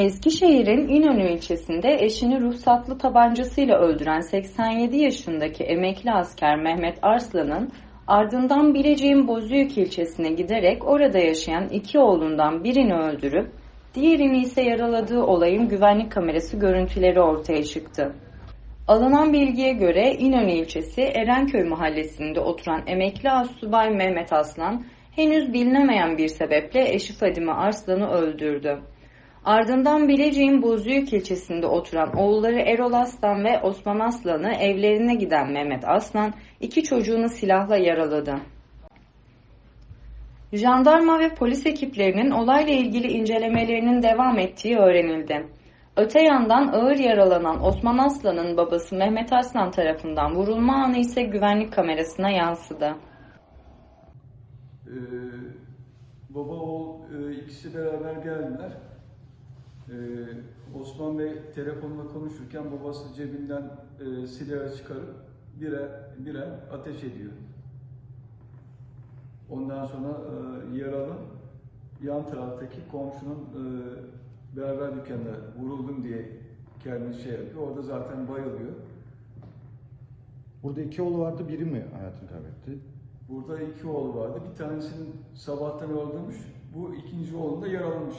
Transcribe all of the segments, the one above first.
Eskişehir'in İnönü ilçesinde eşini ruhsatlı tabancasıyla öldüren 87 yaşındaki emekli asker Mehmet Arslan'ın ardından Bilecik'in Bozüyük ilçesine giderek orada yaşayan iki oğlundan birini öldürüp diğerini ise yaraladığı olayın güvenlik kamerası görüntüleri ortaya çıktı. Alınan bilgiye göre İnönü ilçesi Erenköy mahallesinde oturan emekli asubay Mehmet Aslan henüz bilinemeyen bir sebeple eşi Fadime Arslan'ı öldürdü. Ardından Bilecik'in Bozüyük ilçesinde oturan oğulları Erol Aslan ve Osman Aslan'ı evlerine giden Mehmet Aslan iki çocuğunu silahla yaraladı. Jandarma ve polis ekiplerinin olayla ilgili incelemelerinin devam ettiği öğrenildi. Öte yandan ağır yaralanan Osman Aslan'ın babası Mehmet Aslan tarafından vurulma anı ise güvenlik kamerasına yansıdı. Ee, baba oğul e, ikisi beraber geldiler. Ee, Osman Bey telefonla konuşurken babası cebinden e, silahı çıkarıp bire bire ateş ediyor. Ondan sonra e, yaralı yan taraftaki komşunun e, berber dükkanında vuruldum diye kendini şey yapıyor. Orada zaten bayılıyor. Burada iki oğlu vardı, biri mi hayatını kaybetti? Burada iki oğlu vardı. Bir tanesini sabahtan öldürmüş. Bu ikinci oğlunu da yaralamış.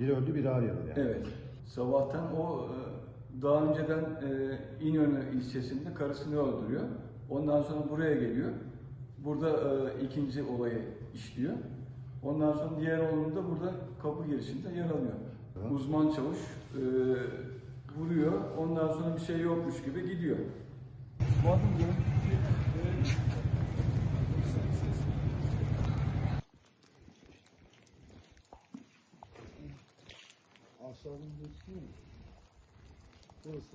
Biri öldü, biri ağır yaralı yani. Evet. Sabahtan o e, daha önceden e, İnönü ilçesinde karısını öldürüyor. Ondan sonra buraya geliyor. Burada e, ikinci olayı işliyor. Ondan sonra diğer oğlunu da burada kapı girişinde yaralıyor. Tamam. Uzman çavuş vuruyor. Ondan sonra bir şey yokmuş gibi gidiyor. 消音器这个是